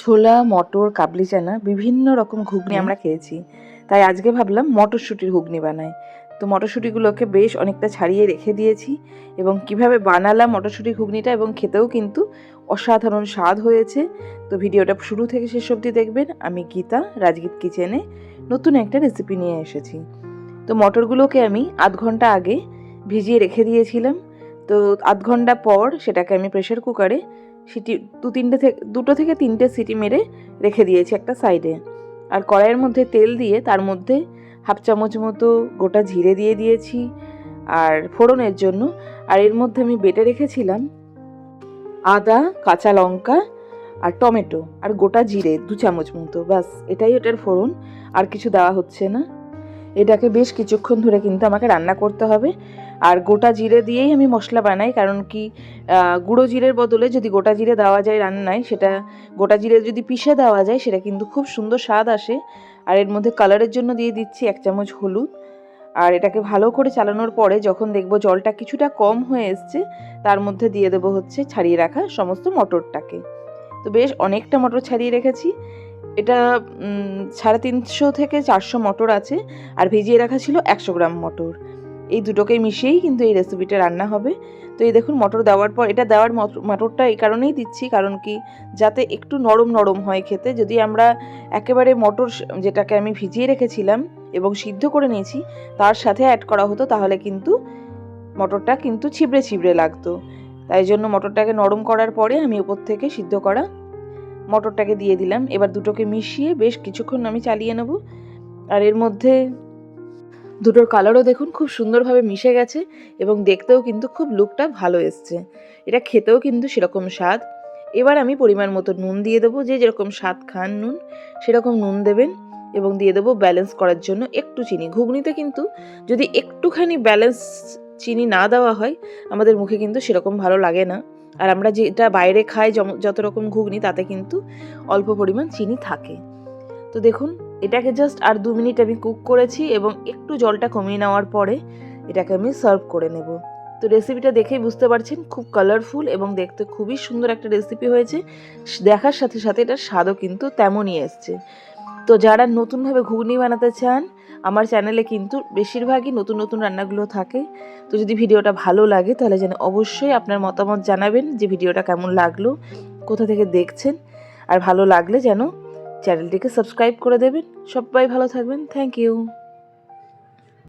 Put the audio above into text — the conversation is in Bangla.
ছোলা মটর কাবলি চানা বিভিন্ন রকম ঘুগনি আমরা খেয়েছি। তাই আজকে ভাবলাম মটরশুঁটির ঘুগনি বানাই। তো মটরশুঁটিগুলোকে বেশ অনেকটা ছাড়িয়ে রেখে দিয়েছি এবং কীভাবে বানালাম মটরশুঁটি ঘুগনিটা এবং খেতেও কিন্তু অসাধারণ স্বাদ হয়েছে। তো ভিডিওটা শুরু থেকে শেষ অবধি দেখবেন। আমি গীতা রাজগীত কিচেনে নতুন একটা রেসিপি নিয়ে এসেছি। তো মটরগুলোকে আমি আধ ঘণ্টা আগে ভিজিয়ে রেখে দিয়েছিলাম। তো আধ ঘণ্টা পর সেটাকে আমি প্রেশার কুকারে সিটি, দু তিনটে থেকে, দুটো থেকে তিনটে সিটি মেরে রেখে দিয়েছি একটা সাইডে। আর কড়াইয়ের মধ্যে তেল দিয়ে তার মধ্যে হাফ চামচ মতো গোটা জিরে দিয়ে দিয়েছি আর ফোড়নের জন্য। আর এর মধ্যে আমি বেটে রেখেছিলাম আদা, কাঁচা লঙ্কা আর টমেটো আর গোটা জিরে দু চামচ মতো। ব্যাস, এটাই এটার ফোড়ন। আর কিছু দেওয়া হচ্ছে না। এটাকে বেশ কিছুক্ষণ ধরে কিন্তু আমাকে রান্না করতে হবে। আর গোটা জিরে দিয়েই আমি মশলা বানাই, কারণ কি গুঁড়ো জিরের বদলে যদি গোটা জিরে দেওয়া যায় রান্নায়, সেটা, গোটা জিরে যদি পিষে দেওয়া যায়, সেটা কিন্তু খুব সুন্দর স্বাদ আসে। আর এর মধ্যে কালারের জন্য দিয়ে দিচ্ছি এক চামচ হলুদ। আর এটাকে ভালো করে চালানোর পরে যখন দেখব জলটা কিছুটা কম হয়ে এসছে, তার মধ্যে দিয়ে দেবো হচ্ছে ছাড়িয়ে রাখা সমস্ত মটরটাকে। তো বেশ অনেকটা মটর ছাড়িয়ে রেখেছি। এটা সাড়ে তিনশো থেকে চারশো মটর আছে, আর ভিজিয়ে রাখা ছিল একশো গ্রাম মটর। এই দুটোকে মিশিয়েই কিন্তু এই রেসিপিটা রান্না হবে। তো এই দেখুন, মটর দেওয়ার পর, এটা দেওয়ার মট- মটরটা এই কারণেই দিচ্ছি, কারণ কি, যাতে একটু নরম নরম হয় খেতে। যদি আমরা একেবারে মটর যেটাকে আমি ভিজিয়ে রেখেছিলাম এবং সিদ্ধ করে নিয়েছি, তার সাথে অ্যাড করা হতো, তাহলে কিন্তু মটরটা কিন্তু ছিবড়ে ছিবড়ে লাগতো। তাই জন্য মটরটাকে নরম করার পরে আমি উপর থেকে সিদ্ধ করা মটরটাকে দিয়ে দিলাম। এবার দুটোকে মিশিয়ে বেশ কিছুক্ষণ আমি চালিয়ে নেব। আর এর মধ্যে দুটোর কালারও দেখুন খুব সুন্দরভাবে মিশে গেছে এবং দেখতেও কিন্তু খুব লুকটা ভালো এসছে। এটা খেতেও কিন্তু সেরকম স্বাদ। এবার আমি পরিমাণ মতো নুন দিয়ে দেবো। যে যেরকম স্বাদ খান নুন, সেরকম নুন দেবেন এবং দিয়ে দেবো ব্যালেন্স করার জন্য একটু চিনি। ঘুগনিতে কিন্তু যদি একটুখানি ব্যালেন্স চিনি না দেওয়া হয়, আমাদের মুখে কিন্তু সেরকম ভালো লাগে না। আর আমরা যেটা বাইরে খাই যত রকম ঘুগনি, তাতে কিন্তু অল্প পরিমাণ চিনি থাকে। তো দেখুন, এটাকে জাস্ট আর দু মিনিট আমি কুক করেছি এবং একটু জলটা কমিয়ে নেওয়ার পরে এটাকে আমি সার্ভ করে নেব। তো রেসিপিটা দেখেই বুঝতে পারছেন, খুব কালারফুল এবং দেখতে খুবই সুন্দর একটা রেসিপি হয়েছে। দেখার সাথে সাথে এটার স্বাদও কিন্তু তেমনই এসছে। তো যারা নতুনভাবে ঘুগনি বানাতে চান আমার চ্যানেলে কিন্তু বেশিরভাগই নতুন নতুন রান্নাগুলো থাকে। তো যদি ভিডিওটা ভালো লাগে, তাহলে যেন অবশ্যই আপনার মতামত জানাবেন যে ভিডিওটা কেমন লাগল, কোথা থেকে দেখছেন। আর ভালো লাগলে যেন চ্যানেলটিকে সাবস্ক্রাইব করে দেবেন। সবাই ভালো থাকবেন। Thank you